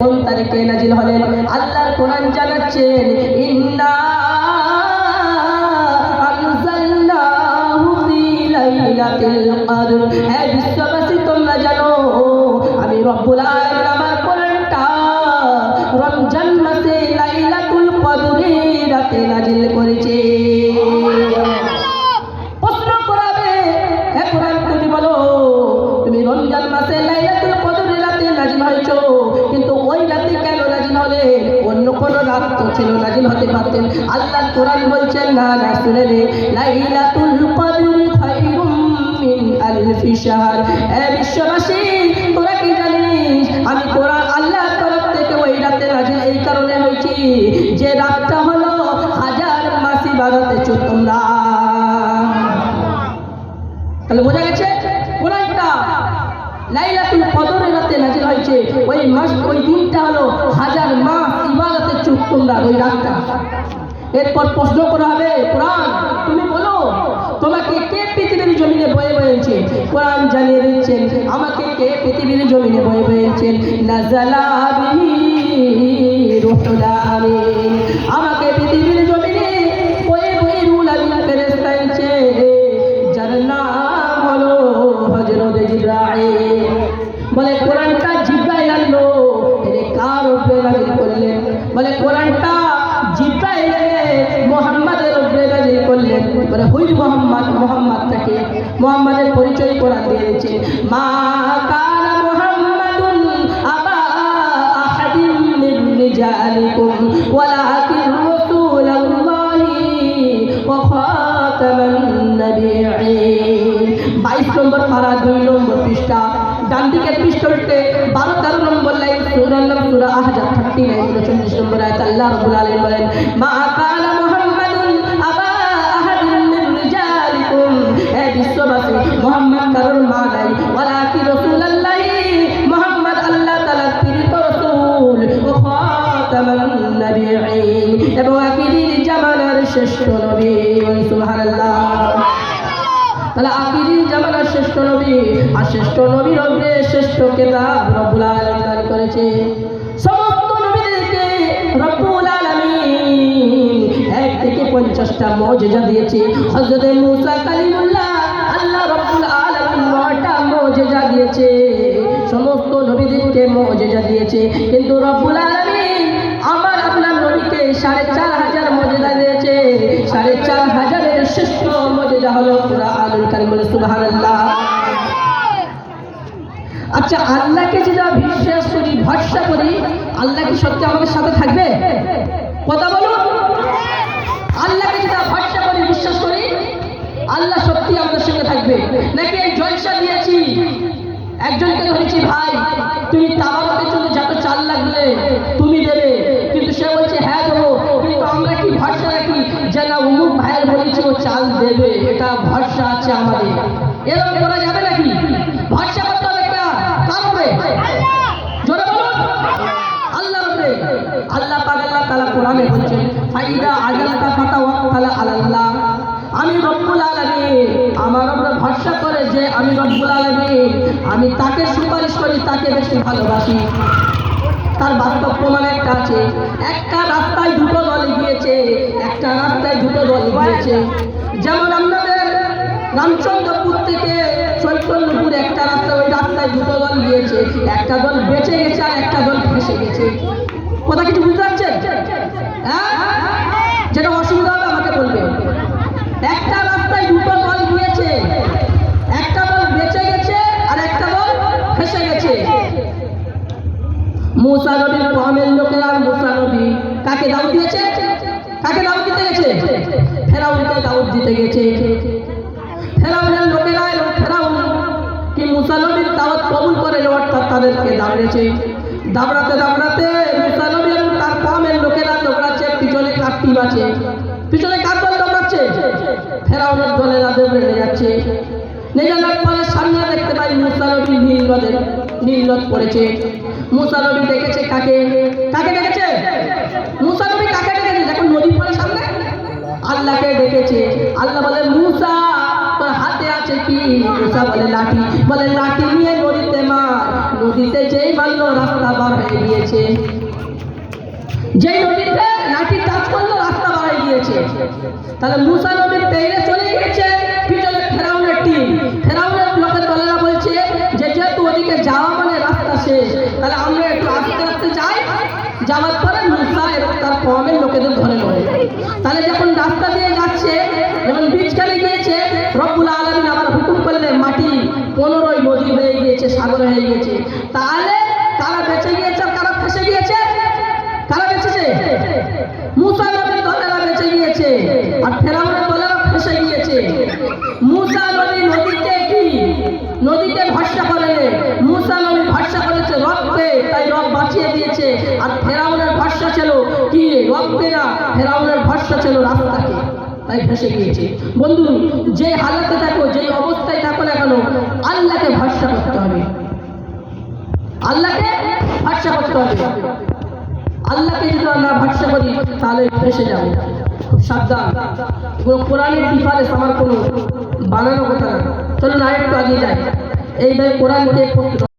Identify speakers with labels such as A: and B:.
A: কোন তারিখে নাজিল হলেন? আল্লাহর কোরআন জানাচ্ছেন ইন্না আনজালনাহু ফি লাইলাতিল কদর। হে বিশ্ববাসী ছিল নাজিল হতে পারতেন। আল্লাহ কোরআন বলছেন, না না, শুনে নে। লাইলাতুল কদর মিন শাহর। হে বিশ্ববাসী, তোরা কি জানিস? আমি কোরআন আল্লাহর তরফ থেকে ওই রাতে নাজিল এই কারণে হয়েছি যে রাতটা হলো হাজার তাহলে বোঝা গেছে? কোরআনটা লাইলাতুল রাতে নাজিল হয়েছে। ওই মাস, ওই দিনটা হলো হাজার মাস ইবাদতের চুপ তোমরা, ওই রাতটা। এরপর প্রশ্ন করা হবে, কোরআন, তুমি বলো, তোমাকে কে পৃথিবীর জমিনে বয়ে বয়েছে কোরআন জানিয়ে দিচ্ছেন, আমাকে কে পৃথিবীর জমিনে বয়ে বয়েছেন নাজালা বিহি রুহুল আমাকে বলে হুই মুহাম্মদ মুহাম্মদটাকে মুহাম্মাদের পরিচয় দিয়ে দিয়েছে। মা কানা মুহাম্মাদুন আবা আহাদিন রিজালিকুম, ওয়ালাকিন রাসূলুল্লাহি ওয়া খাতামান নাবিয়্যিন 22 নম্বর নম্বর পৃষ্ঠা। বারো, তেরো নম্বর লাইন উনচল্লিশ নম্বর আয়াত, আল্লাহ রাব্বুল আলামিন বলেন, মা কালা শ্রেষ্ঠ নবী। সুবহানাল্লাহ। তাহলে আখিরি জামানার শ্রেষ্ঠ নবী। আর শ্রেষ্ঠ নবীর অগ্রে শ্রেষ্ঠ কেতাব রব্বুল আলামিন করেছে। সমস্ত নবীদেরকে রব্বুল এক থেকে পঞ্চাশটা মৌজেজা দিয়েছে। হযরত মুসা কালিমুল্লাহ আল্লাহ রব্বুল আলামিন নয়টা মৌজেজা দিয়েছে। সমস্ত নবীদেরকে মৌজেজা দিয়েছে। কিন্তু রব্বুল আলামিন আমার আপনার নবীকে সাড়ে চার মর্যাদা হলো কুরআনুল কারীম সুবহানাল্লাহ। আচ্ছা আল্লাহকে বিশ্বাস করি, ভরসা করি, আল্লাহ কি সত্যি আমাদের সাথে থাকবে? কথা আল্লাহকে ভরসা করি, বিশ্বাস করি, আল্লাহ সত্যি আমাদের সঙ্গে থাকবে। নাকি এই জলসা দিয়েছি? একজনকে ধরেছি ভাই, তুমি তাবারকের জন্য যত চাল লাগলে তুমি দেবে কিন্তু সে বলছে হ্যাঁ দেবো কিন্তু আমরা কি ভরসা রাখি যে না অমুক ভাইয়ের বলেছি ও চাল দেবে ভরসা আছে আমাদের। এরকম করা যাবে নাকি? ভরসা করতে হবে কার কার বলুন। আল্লাহ উপরে। আল্লাহ পাক আল্লাহ তাআলা কোরআনে বলছেন, ফাইদা আজালতা ফাতাওয়াক্কাল আলাল্লাহ। আমি রব্বুল আলামিন, আমার উপরে ভরসা করে যে আমি রব্বুল আলামিন, আমি তাকে সুপারিশ করি, তাকে বেশি ভালোবাসি। তার বাস্তব প্রমাণ একটা আছে। একটা রাস্তায় দুটো দল গিয়েছে, একটা রাস্তায় দুটো দল গিয়েছে। যেমন আপনাদের রামচন্দ্রপুর থেকে চৈতন্যপুর একটা রাস্তা, ওই রাস্তায় দুটো দল গিয়েছে। একটা দল বেঁচে গেছে আর একটা দল ফেসে গেছে। কথা কিছু বুঝতে পারছেন? হ্যাঁ? যেটা অসুবিধা হবে আমাকে বলবে। একটা রাস্তায় দুটো দল গিয়েছে। একটা দল বেঁচে গেছে আর একটা দল ফেসে গেছে। মুসা নবীর কমের লোকেরা, মুসা নবী কাকে দাউদ দিয়েছে? কাকে দাউদ দিতে গেছে? ফেরাউনকে দাউদ দিতে গেছে। তাদেরকে দাবড়েছে। দাবড়াতে দাবড়াতে এবং তার কমের লোকেরা দৌড়াচ্ছে, পিছনে টিম আছে? পিছনে কার দৌড়াচ্ছে? ফেরাউনের দলেরা দৌড়ে যাচ্ছে। নেজানার পরে সামনে দেখতে পাই পড়েছে। দেখেছে কাকে? কাকে দেখেছে? মুসা নবী কাকে দেখেছে? যখন নদী পড়ে সামনে। আল্লাহকে ডেকেছে আল্লাহ নদীতে যেই মানলো রাস্তা বার হয়ে গিয়েছে। যেই নদীতে লাঠি টাচ করল, রাস্তা বার হয়ে গিয়েছে। তাহলে মুসা নবীর তেইরে চলে গিয়েছে, পিছনে ফেরাউনের টিম। ফেরাউনের লোকের দলেরা বলছে যে যেহেতু ওদিকে যাওয়া মানে রাস্তা শেষ, তাহলে আমরা একটু আস্তে আস্তে যাই। যাওয়ার পরে মুসা এবং তার কমের লোকেদের ধরে নেবে। তাহলে যখন রাস্তা দিয়ে যাচ্ছে, যখন বীজখানে গিয়েছে, রব্বুল আলমিন আবার হুকুম করলে মাটি পনেরোই নদী হয়ে গিয়েছে, সাগর হয়ে গিয়েছে তাহলে কারা বেঁচে গিয়েছে আর কারা ফেসে গিয়েছে কারা বেঁচেছে মুসা নবীর দলেরা বেঁচে গিয়েছে আর ফেরাউনের দলেরা ফেসে গিয়েছে মুসা নবী নদীকে কি নদীকে ভরসা করেনি মুসা নবী ভরসা করেছে রবকে তাই রব বাঁচিয়ে দিয়েছে আর ফেরাউনের ভরসা ছিল কি ফেরাউনের ভরসা ছিল রাস্তাকে, তাই ফেসে গিয়েছে। বন্ধু যে হালাতে থাকো যে অবস্থায় থাকো না কেন, আল্লাহকে ভরসা করতে হবে। আল্লাহকে ভরসা করতে হবে। আল্লাহকে যদি আমরা ভরসা করি, তাহলে ফেসে যাব। আমার কোনো বানানো কথা না। চলুন আরেকটু আগে যাই। এইভাবে কোরআনকে